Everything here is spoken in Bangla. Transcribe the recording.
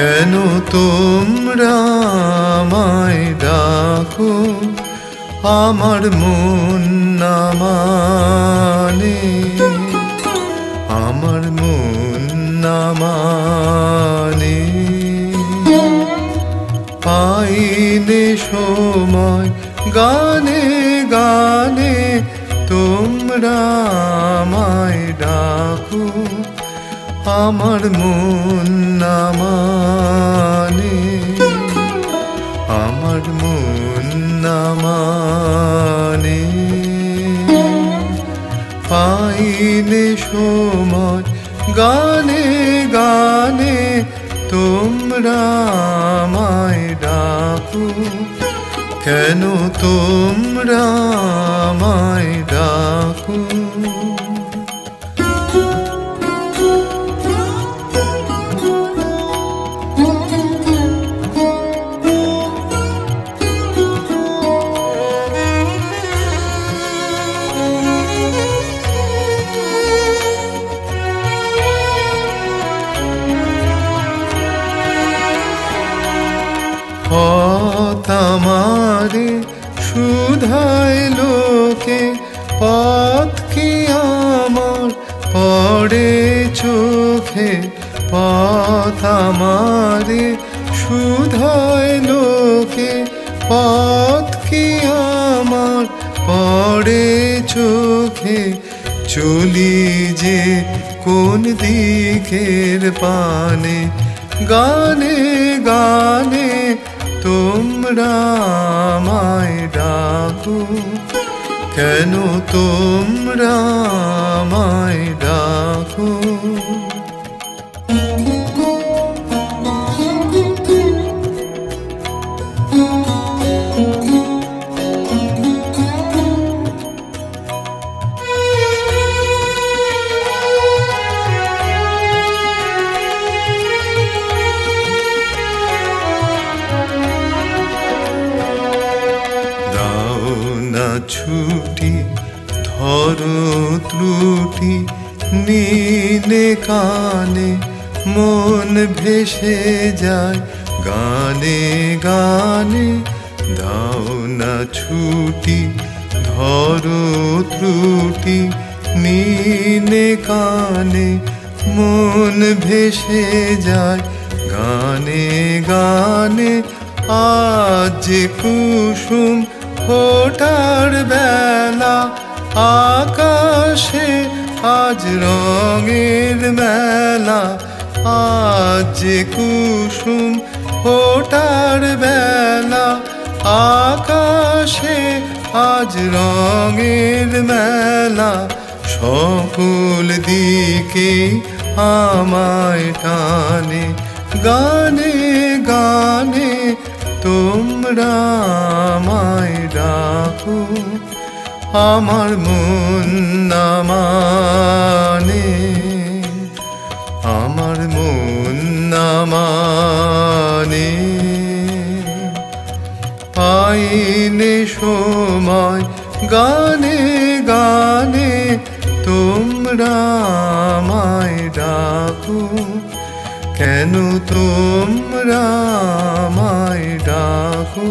কেন তোমরা আমায় ডাকো? আমার মন না মানে আমার মন না মানে পাইনে সময়, গানে গানে তোমরা আমায় ডাকো। আমার মন না মানে আমার মন না মানে পাইনে সময়, গানে গানে তোমরা আমায় ডাকো। কেন তোমরা আমায় ডাকো? পথ শুধায় লোকে, পথ কি আমার? পড়ে চোখে পথ আমারে লোকে, পথ কি আমার? পড়ে চোখে চলি যে কোন দিকের পানে, গানে গানে তোমরা আমায় ডাকো কেন তোমরা আমায় ছুটি, ধরো ত্রুটি, নীলে কানে মন ভেসে যায়, গানে গানে দাও না ছুটি, ধরো ত্রুটি, নীলে কানে মন ভেসে যায়, গানে গানে আজ কুসুম ফোটার বেলা আকাশে আজ রঙের মেলা, আজ কুসুম ফোটার বেলা, আকাশে আজ রঙের মেলা, সকল দিকে আমায় টানে, গানে গানে তোমরা আমায় ডাকো, আমার মন না মানে আমার মন না মানে পাইনে সময়, গানে গানে তোমরা আমায় ডাকো কেন তোমরা আমায় ডাকো?